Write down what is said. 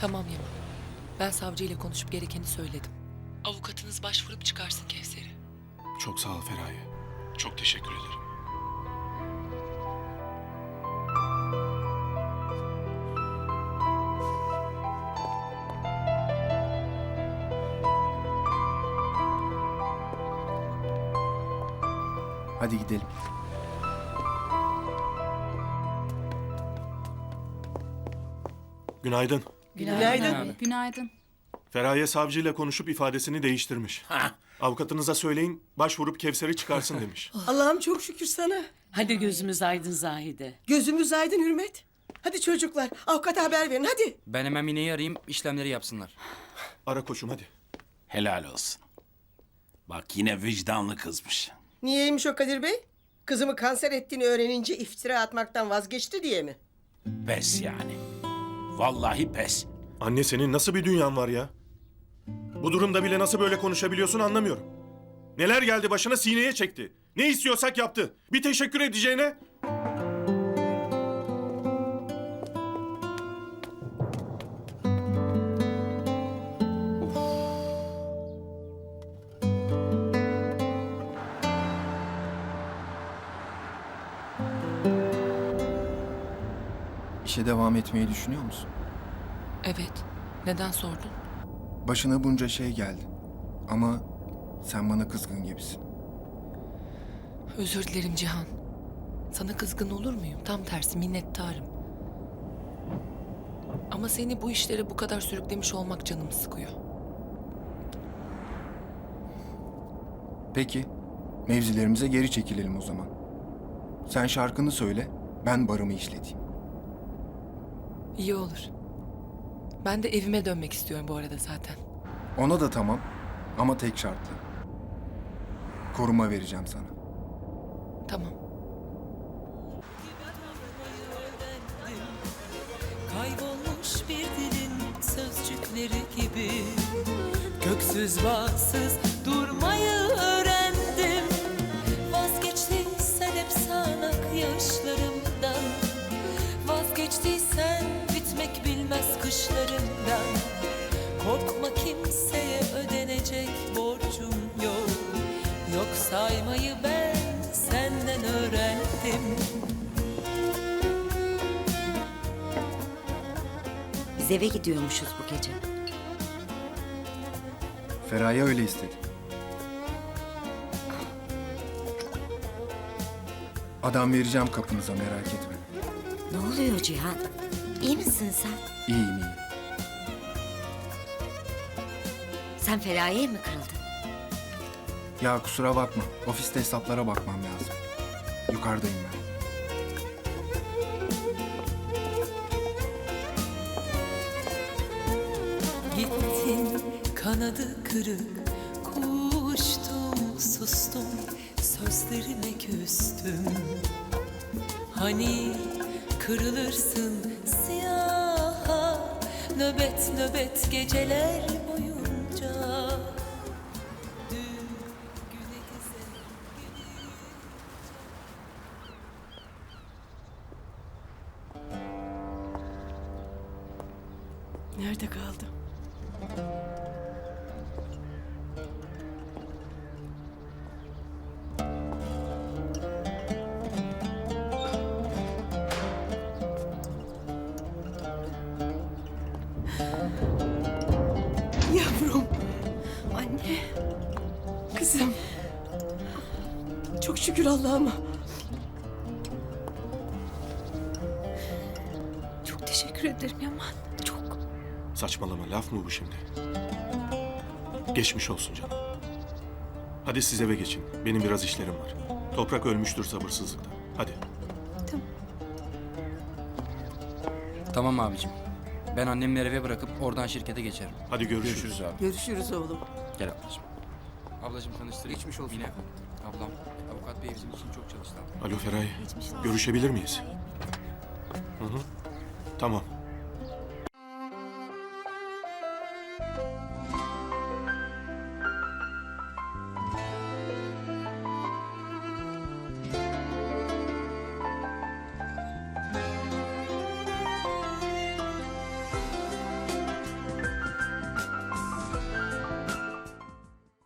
Tamam Yaman. Ben savcıyla konuşup gerekeni söyledim. Avukatınız başvurup çıkarsın Kevser'i. Çok sağ ol Feraye. Çok teşekkür ederim. Hadi gidelim. Günaydın. Günaydın. Günaydın. Feraye savcıyla konuşup ifadesini değiştirmiş. Avukatınıza söyleyin, başvurup Kevser'i çıkarsın demiş. Allah'ım çok şükür sana. Hadi gözümüz aydın Zahide. Gözümüz aydın Hürmet. Hadi çocuklar avukata haber verin hadi. Ben hemen Mine'yi arayayım, işlemleri yapsınlar. Ara koçum hadi. Helal olsun. Bak yine vicdanlı kızmış. Niyeymiş o Kadir Bey? Kızımı kanser ettiğini öğrenince iftira atmaktan vazgeçti diye mi? Pes yani. Vallahi pes. Anne senin nasıl bir dünyan var ya? Bu durumda bile nasıl böyle konuşabiliyorsun anlamıyorum. Neler geldi başına sineye çekti. Ne istiyorsak yaptı. Bir teşekkür edeceğine... İşe devam etmeyi düşünüyor musun? Evet. Neden sordun? Başına bunca şey geldi. Ama sen bana kızgın gibisin. Özür dilerim Cihan. Sana kızgın olur muyum? Tam tersi minnettarım. Ama seni bu işlere bu kadar sürüklemiş olmak canımı sıkıyor. Peki, mevzilerimize geri çekilelim o zaman. Sen şarkını söyle, ben barımı işleteyim. İyi olur. Ben de evime dönmek istiyorum bu arada zaten. Ona da tamam ama tek şartla. Koruma vereceğim sana. Tamam. Kaybolmuş bir dilin sözcükleri gibi Göksüz bağsız durmayı saymayı ben senden öğrendim Biz eve gidiyormuşuz bu gece. Feraye öyle istedi. Adam vereceğim kapınıza merak etme. Ne oluyor Cihan? İyi misin sen? İyiyim iyiyim. Sen Feraye'ye mi kırıldın? Ya kusura bakma. Ofiste hesaplara bakmam lazım. Yukarıdayım ben. Gittin kanadı kırık Kuştum sustum sözlerime küstüm Hani kırılırsın siyaha Nöbet nöbet geceler boyunca Nerede kaldı? Yavrum. Anne. Kızım. Çok şükür Allah'ıma. Çok teşekkür ederim Yaman. Saçmalama laf mı bu şimdi? Geçmiş olsun canım. Hadi siz eve geçin. Benim biraz işlerim var. Toprak ölmüştür sabırsızlıktan. Hadi. Tamam abicim. Ben annemleri eve bırakıp oradan şirkete geçerim. Hadi görüşürüz. Görüşürüz abi. Görüşürüz oğlum. Gel ablacığım. Ablacığım tanıştırayım. Geçmiş olsun. Mine. Ablam. Avukat bey bizim için çok çalıştı. Alo Feraye. Görüşebilir miyiz? Hı hı. Tamam. thank you